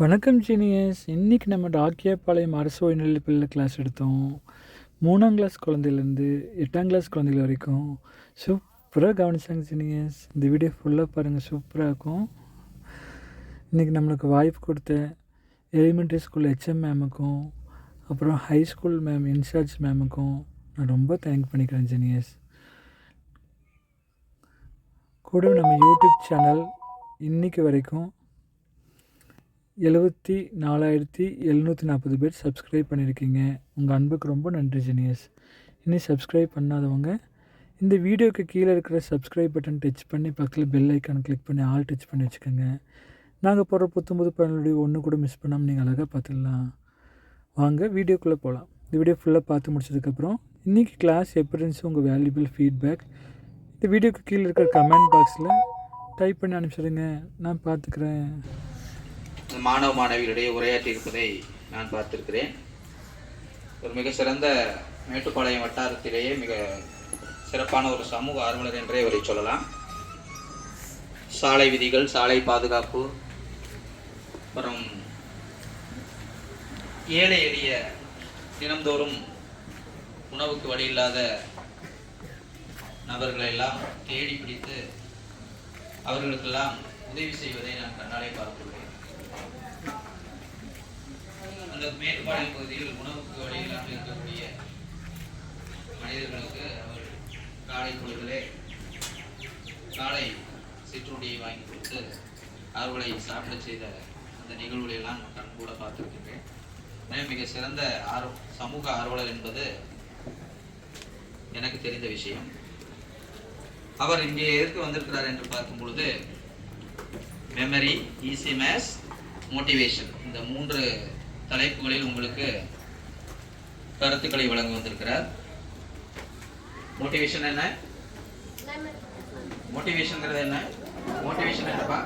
வணக்கம் ஜீனியஸ் இன்றைக்கி நம்ம டாக்கியாப்பாளையம் அரசு உயர்நிலை பிள்ளை கிளாஸ் எடுத்தோம். மூணாம் கிளாஸ் குழந்தையிலேருந்து எட்டாம் கிளாஸ் குழந்தைகள் வரைக்கும். சூப்பராக கவனிச்சாங்க ஜீனியஸ் இந்த வீடியோ ஃபுல்லாக பாருங்கள் சூப்பராக இருக்கும். இன்றைக்கி நம்மளுக்கு வாய்ப்பு கொடுத்த எலிமெண்ட்ரி ஸ்கூல் ஹெச்எம் மேமுக்கும் அப்புறம் ஹை ஸ்கூல் மேம் இன்சார்ஜ் மேமுக்கும் நான் ரொம்ப தேங்க் பண்ணிக்கிறேன் ஜீனியஸ் கூட நம்ம யூடியூப் சேனல் இன்றைக்கி வரைக்கும் எழுபத்தி நாலாயிரத்தி எழுநூற்றி நாற்பது பேர் சப்ஸ்கிரைப் பண்ணியிருக்கீங்க உங்கள் அன்புக்கு ரொம்ப நன்றி ஜெனியஸ் இனி சப்ஸ்கிரைப் பண்ணாதவங்க இந்த வீடியோக்கு கீழே இருக்கிற சப்ஸ்கிரைப் பட்டன் டச் பண்ணி பக்கத்தில் பெல் ஐக்கான் கிளிக் பண்ணி ஆல் டச் பண்ணி வச்சுக்கோங்க. நாங்கள் போடுற புத்து புது பயனுடைய ஒன்று கூட மிஸ் பண்ணாமல் நீங்கள் அழகாக பார்த்துடலாம் வாங்க வீடியோக்குள்ளே போகலாம் இந்த வீடியோ ஃபுல்லாக பார்த்து முடிச்சதுக்கப்புறம் இன்றைக்கி கிளாஸ் எப்படி இருந்துச்சு உங்கள் வேல்யூபிள் ஃபீட்பேக் இந்த வீடியோக்கு கீழே இருக்கிற கமெண்ட் பாக்ஸில் டைப் பண்ணி அனுப்பிச்சிடுங்க. நான் பார்த்துக்கிறேன் மாணவ மாணவிகளிடையே உரையாற்றி இருப்பதை நான் பார்த்திருக்கிறேன். ஒரு மிக சிறந்த மேட்டுப்பாளையம் வட்டாரத்திலேயே மிக சிறப்பான ஒரு சமூக ஆர்வலர் என்றே இவரை சொல்லலாம். சாலை விதிகள் சாலை பாதுகாப்பு அப்புறம் ஏழை எளிய தினந்தோறும் உணவுக்கு வழி இல்லாத நபர்களை எல்லாம் தேடி பிடித்து அவர்களுக்கெல்லாம் உதவி செய்வதை நான் கண்ணாலே பார்த்துள்ளேன். அந்த மேற்பாடி பகுதியில் உணவுக்கு வழி இல்லாமல் இருக்கக்கூடிய மனிதர்களுக்கு அவர் காலை பொழுதிலே காலை சிற்றுண்டியை வாங்கி கொடுத்து அவர்களை சாப்பிட செய்த அந்த நிகழ்வுகளை எல்லாம் நான் கூட பார்த்துருக்கின்றேன். எனவே மிக சிறந்த ஆர்வ சமூக ஆர்வலர் என்பது எனக்கு தெரிந்த விஷயம். அவர் இங்கே எதற்கு வந்திருக்கிறார் என்று பார்க்கும் பொழுது மெமரி ஈஸி மேத்ஸ் மோட்டிவேஷன் இந்த மூன்று தலைப்புகளில் உங்களுக்கு கருத்துக்களை வழங்க வந்திருக்கிறார். மோட்டிவேஷன் என்ன? மோட்டிவேஷன்ங்கிறது என்ன? மோட்டிவேஷன் என்னப்பா?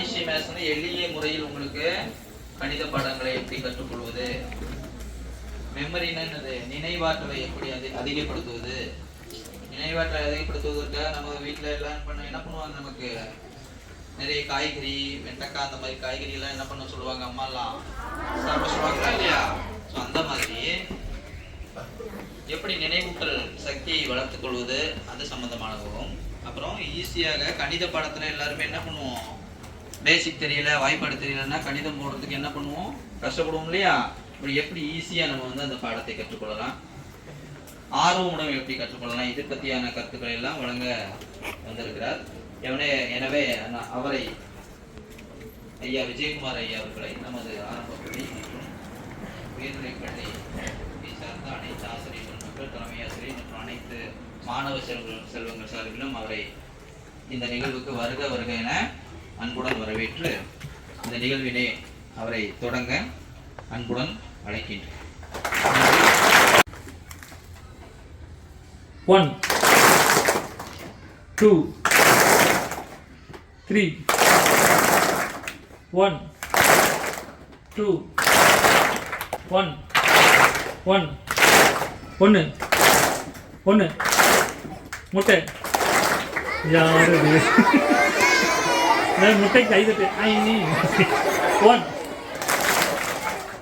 ஈஸி மேத்ஸ் எளிய முறையில் உங்களுக்கு கணித பாடங்களை எப்படி கற்றுக்கொள்வது? மெமரின்னு என்னது? நினைவாற்றலை எப்படி அதி அதிகப்படுத்துவது? நினைவாற்றலை அதிகப்படுத்துவதற்காக நம்ம வீட்டில் எல்லாம் பண்ண என்ன பண்ணுவாங்க நமக்கு? நிறைய காய்கறி வெண்டைக்காய் அந்த மாதிரி காய்கறி எல்லாம் என்ன பண்ண சொல்லுவாங்க அம்மாலாம்? சாப்பிட சொல்லுவாங்களா இல்லையா? ஸோ அந்த மாதிரி எப்படி நினைவூட்டல் சக்தியை வளர்த்துக்கொள்வது அது சம்பந்தமானதும் அப்புறம் ஈஸியாக கணித பாடத்தில் எல்லாருமே என்ன பண்ணுவோம்? பேசிக் தெரியல வாய்ப்பாடு தெரியலன்னா கணிதம் போடுறதுக்கு என்ன பண்ணுவோம்? கஷ்டப்படுவோம் இல்லையா? இப்படி எப்படி ஈஸியாக நம்ம வந்து அந்த பாடத்தை கற்றுக்கொள்ளலாம்? ஆர்வம் உணவு எப்படி கற்றுக்கொள்ளலாம்? இது பற்றியான கருத்துக்களை எல்லாம் வழங்க வந்திருக்கிறார். எவனே எனவே அவரை ஐயா விஜயகுமார் ஐயா அவர்களை நமது ஆரம்ப மற்றும் உயர்நிலைப் பள்ளி சார்ந்த அனைத்து ஆசிரியர்கள் மக்கள் தலைமை ஆசிரியர் மற்றும் அனைத்து மாணவ செல்வங்கள் செல்வங்கள் சார்பிலும் அவரை இந்த நிகழ்வுக்கு வருக வருக என அன்புடன் வரவேற்று இந்த நிகழ்வினை அவரை தொடங்க அன்புடன் அழைக்கின்றேன். One two three one two one one ஒன்று ஒன்று முட்டை. யாரு முட்டை கைதட்டு. ஐ நீ ஒன்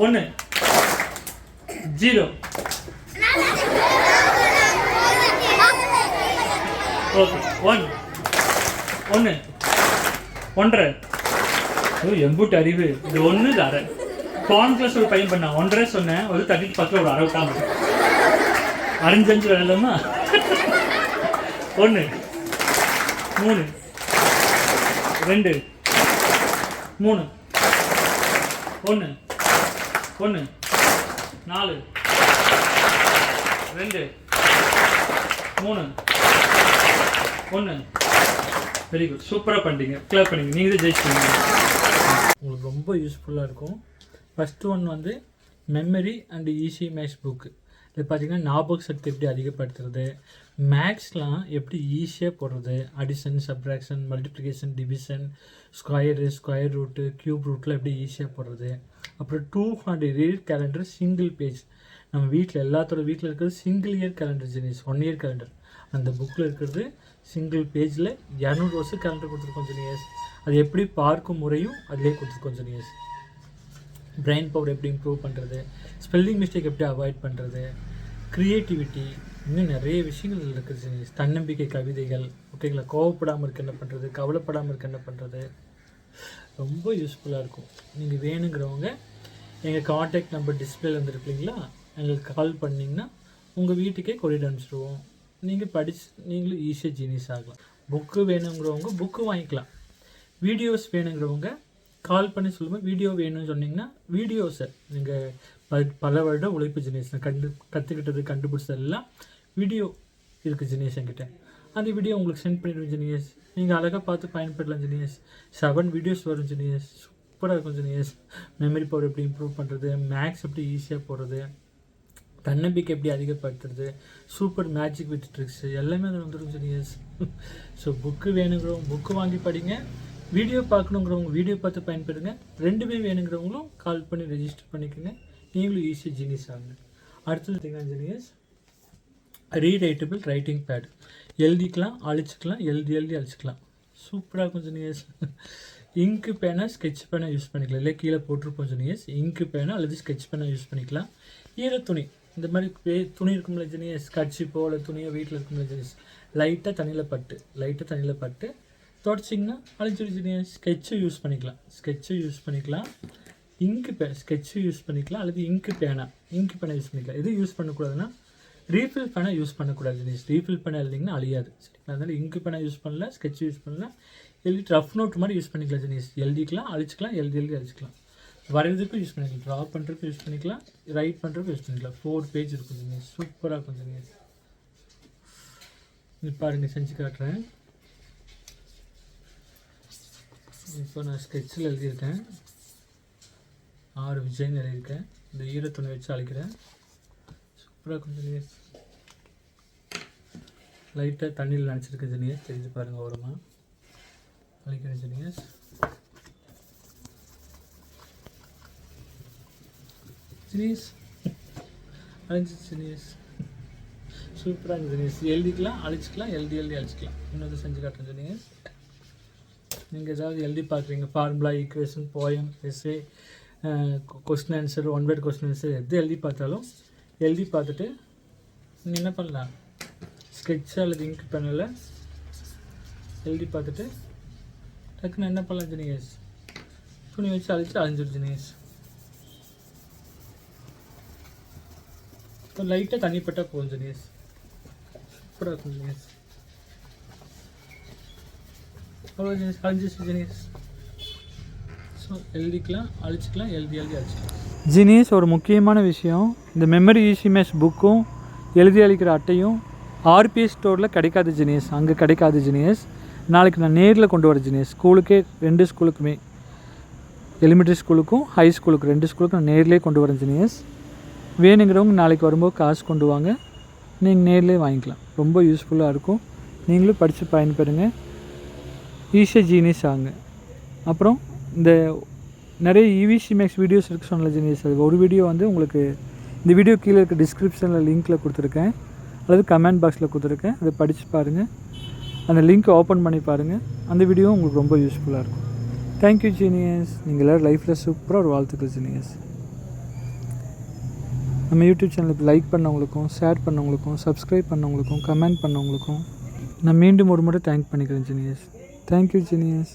ஒன்று ஜீரோ ஓகே ஒன் ஒன்று ஒன்றரை. ஓ எம்பூட்டு அறிவு. இது ஒன்று இது அரை. பான் ஒரு பையன் பண்ணான். ஒன்றரை சொன்னேன். ஒரு தட்டி பக்கத்தில் ஒரு அரை விட்டாம அரைஞ்சஞ்சு விளையாடலாமா? ஒன்று மூணு. ரெண்டு. மூணு. ஒன்று ஒன்று நாலு. ரெண்டு. மூணு. ஒன்று வெரி குட் சூப்பராக பண்ணிட்டீங்க. கிளியர் பண்ணிங்க. நீங்கள் தான் ஜெயிச்சிட்டீங்க உங்களுக்கு ரொம்ப யூஸ்ஃபுல்லாக இருக்கும். ஃபஸ்ட்டு ஒன் வந்து memory and easy maths book இது பார்த்தீங்கன்னா ஞாபக சக்தி எப்படி அதிகப்படுத்துறது? மேக்ஸ்லாம் எப்படி ஈஸியாக போடுறது? Addition subtraction multiplication division square square root cube ரூட்டில் எப்படி ஈஸியாக போடுறது? அப்புறம் two hundred year calendar single page நம்ம வீட்டில் எல்லாத்தோட வீட்டில் இருக்கிறது single year calendar Genius one year calendar அந்த புக்கில் இருக்கிறது சிங்கிள் பேஜில் இரநூறு வருஷம் கேலண்டர் கொடுத்துருக்கோம் ஜூனியர்ஸ் அது எப்படி பார்க்கும் முறையும் அதிலே கொடுத்துருக்கோம் ஜூனியர்ஸ் பிரெயின் பவர் எப்படி இம்ப்ரூவ் பண்ணுறது ஸ்பெல்லிங் மிஸ்டேக் எப்படி அவாய்ட் பண்ணுறது க்ரியேட்டிவிட்டி இன்னும் நிறைய விஷயங்கள் இருக்குது ஜூனியர்ஸ் தன்னம்பிக்கை கவிதைகள். ஓகேங்களா கோவப்படாமல் இருக்க என்ன பண்ணுறது கவலைப்படாமல் இருக்க என்ன பண்ணுறது ரொம்ப யூஸ்ஃபுல்லாக இருக்கும். நீங்கள் வேணுங்கிறவங்க எங்கள் காண்டாக்ட் நம்பர் டிஸ்பிளேல வந்துருக்கு இல்லைங்களா எங்களுக்கு கால் பண்ணிங்கன்னா உங்கள் வீட்டுக்கே கொரியர் அனுப்பிச்சிடுவோம். நீங்கள் படிச்சு நீங்களும் ஈஸியாக ஜீனியஸ் ஆகலாம். புக்கு வேணுங்கிறவங்க புக்கு வாங்கிக்கலாம். வீடியோஸ் வேணுங்கிறவங்க கால் பண்ணி சொல்லுங்கள் வீடியோ வேணும்னு சொன்னீங்கன்னா வீடியோஸை நீங்கள் ப பல வருட உழைப்பு ஜெனேஷ் கண்டு கற்றுக்கிட்டது கண்டுபிடிச்சது எல்லாம் வீடியோ இருக்குது ஜெனேஷ் என்கிட்ட. அந்த வீடியோ உங்களுக்கு சென்ட் பண்ணிடுவேன் ஜெனியஸ் நீங்கள் அழகாக பார்த்து பயன்படலாம் ஜெனியஸ் செவன் வீடியோஸ் வரும் ஜெனியஸ் சூப்பராக இருக்கும் ஜெனியஸ் மெமரி பவர் எப்படி இம்ப்ரூவ் பண்ணுறது மேக்ஸ் எப்படி ஈஸியாக போடுறது? தன்னம்பிக்கை எப்படி அதிகப்படுத்துறது? சூப்பர் மேஜிக் வித் ட்ரிக்ஸ் எல்லாமே அதில் வந்துடும் ஜெனியஸ் ஸோ புக்கு வேணுங்கிறவங்க புக்கு வாங்கி படிங்க. வீடியோ பார்க்கணுங்கிறவங்க வீடியோ பார்த்து பயன்படுங்க. ரெண்டுமே வேணுங்கிறவங்களும் கால் பண்ணி ரெஜிஸ்டர் பண்ணிக்கோங்க. நீங்களும் ஈஸியாக ஜீனியஸ் ஆகுங்க. அடுத்தது பார்த்தீங்கன்னா ஜீனியஸ் ரீரைட்டபிள் ரைட்டிங் பேட் எழுதிக்கலாம் அழிச்சிக்கலாம் எழுதி எழுதி அழிச்சிக்கலாம். சூப்பராக இருக்கும் ஜீனியஸ் இங்கு பேனா ஸ்கெட்ச் பேனா யூஸ் பண்ணிக்கலாம். இல்லை கீழே போட்டிருப்போம் ஜீனியஸ் இங்கு பேனா அல்லது ஸ்கெட்ச் பேனா யூஸ் பண்ணிக்கலாம். ஈரத்துணி. இந்த மாதிரி துணி இருக்கும்ல ஜெனியஸ்? கட்சி போல் துணியோ வீட்டில் இருக்கும்ல ஜெனியஸ்? லைட்டாக தண்ணியில் பட்டு லைட்டாக தண்ணியில் பட்டு தொடச்சிங்கன்னா அழிச்சிடுச்சு ஸ்கெட்சு யூஸ் பண்ணிக்கலாம். ஸ்கெட்சு யூஸ் பண்ணிக்கலாம். இங்கு பே ஸ்கெட்சு யூஸ் பண்ணிக்கலாம். அல்லது இங்கு பேனா. இங்கு பேனா யூஸ் பண்ணிக்கலாம். எது யூஸ் பண்ணக்கூடாதுன்னா ரீஃபில் பேனா யூஸ் பண்ணக்கூடாது ஜெனியஸ். ரீஃபில் பேனா எழுதிங்கன்னா அழியாது. சரிங்களா அதனால் இங்கு பேனா யூஸ் பண்ணல ஸ்கெட்ச் யூஸ் பண்ணல. எழுதிட்டு ரஃப் நோட் மாதிரி யூஸ் பண்ணிக்கலாம் ஜெனியஸ். எழுதிக்கலாம் அழிச்சிக்கலாம் எழுதி எழுதி அழிச்சிக்கலாம். வரைகிறதுக்கும் யூஸ் பண்ணிக்கலாம். ட்ரா பண்ணுறதுக்கும் யூஸ் பண்ணிக்கலாம். ரைட் பண்ணுறதுக்கும் யூஸ் பண்ணிக்கலாம். ஃபோர் பேஜ் இருக்கும் ஜெனிஸ் சூப்பராக இருக்கும் ஜெனிஸ் இது பாருங்க செஞ்சு காட்டுறேன். இப்போ நான் ஸ்கெட்சில் எழுதியிருக்கேன். ஆறு விஜயன் எழுதியிருக்கேன். இந்த ஈரத்துணை வச்சு அழைக்கிறேன். சூப்பராக கொஞ்சம் ஜெனியஸ் லைட்டாக தண்ணியில் நினச்சிருக்கேன் ஜெனியஸ் தெரிஞ்சு பாருங்கள் ஓரமாக அழைக்கிறேன் ஜெனியஸ் ஜெனியஸ் அழிஞ்சு ஜெனியஸ் சூப்பராக இருக்குது எழுதிக்கலாம் அழிச்சிக்கலாம் எழுதி எழுதி அழிச்சிக்கலாம். இன்னொரு செஞ்சு காட்டுறேன் ஜெனியஸ் நீங்கள் ஏதாவது எழுதி பார்க்குறீங்க. Formula equation poem SA question answer one word question answer எது எழுதி பார்த்தாலும் எழுதி பார்த்துட்டு நீங்கள் என்ன பண்ணலாம்? ஸ்கெட்சாக அல்லது இங்க் பேனில் எழுதி பார்த்துட்டு டக்குன்னு என்ன பண்ணலாம் ஜெனியஸ் துணி வச்சு அழிச்சு அழிஞ்சிடும் ஜெனியஸ் லைட்டாக தண்ணி பட்டால் போதும் சூப்பராக இருக்கும் அவ்வளோ அழிஞ்சிச்சு ஸோ எழுதிக்கலாம் அழிச்சிக்கலாம் எழுதி எழுதி அழிச்சிக்கலாம். ஜினிஸ் ஒரு முக்கியமான விஷயம். இந்த மெமரி ஈஸி புக்கும் எழுதி அளிக்கிற அட்டையும் ஆர்பிஎஸ் ஸ்டோரில் கிடைக்காது ஜினியஸ் அங்கே கிடைக்காது ஜினியஸ் நாளைக்கு நான் நேரில் கொண்டு வர ஜினியஸ் ஸ்கூலுக்கே ரெண்டு ஸ்கூலுக்குமே. எலிமெண்ட்ரி ஸ்கூலுக்கும் ஹை ஸ்கூலுக்கு ரெண்டு ஸ்கூலுக்கும் நான் நேர்லேயே கொண்டு வரேன் ஜினியஸ் வேணுங்கிறவங்க நாளைக்கு வரும்போது காசு கொண்டு வாங்க. நீங்கள் நேர்லேயே வாங்கிக்கலாம். ரொம்ப யூஸ்ஃபுல்லாக இருக்கும். நீங்களும் படித்து பயன்பெறுங்க. ஈஸியாக ஜீனியஸ் ஆகுங்க அப்புறம் இந்த நிறைய இவிசி மேக்ஸ் வீடியோஸ் இருக்கு சொன்னல ஜீனியஸ் அது ஒரு வீடியோ வந்து உங்களுக்கு இந்த வீடியோ கீழே இருக்க டிஸ்கிரிப்ஷனில் லிங்க்கில் கொடுத்துருக்கேன். அல்லது கமெண்ட் பாக்ஸில் கொடுத்துருக்கேன். அதை படித்து பாருங்கள் அந்த லிங்க்கை ஓப்பன் பண்ணி பாருங்கள் அந்த வீடியோ உங்களுக்கு ரொம்ப யூஸ்ஃபுல்லாக இருக்கும். தேங்க்யூ ஜீனியஸ் நீங்கள் எல்லோரும் லைஃப்பில் சூப்பராக ஒரு வாழ்த்துக்கள் ஜீனியஸ் நம்ம யூடியூப் சேனலுக்கு லைக் பண்ணவங்களுக்கும் ஷேர் பண்ணவங்களுக்கும் சப்ஸ்கிரைப் பண்ணவங்களுக்கும் கமெண்ட் பண்ணவங்களுக்கும் நான் மீண்டும் ஒரு முறை தேங்க் பண்ணிக்கிறேன் ஜீனியஸ். Thank you genius.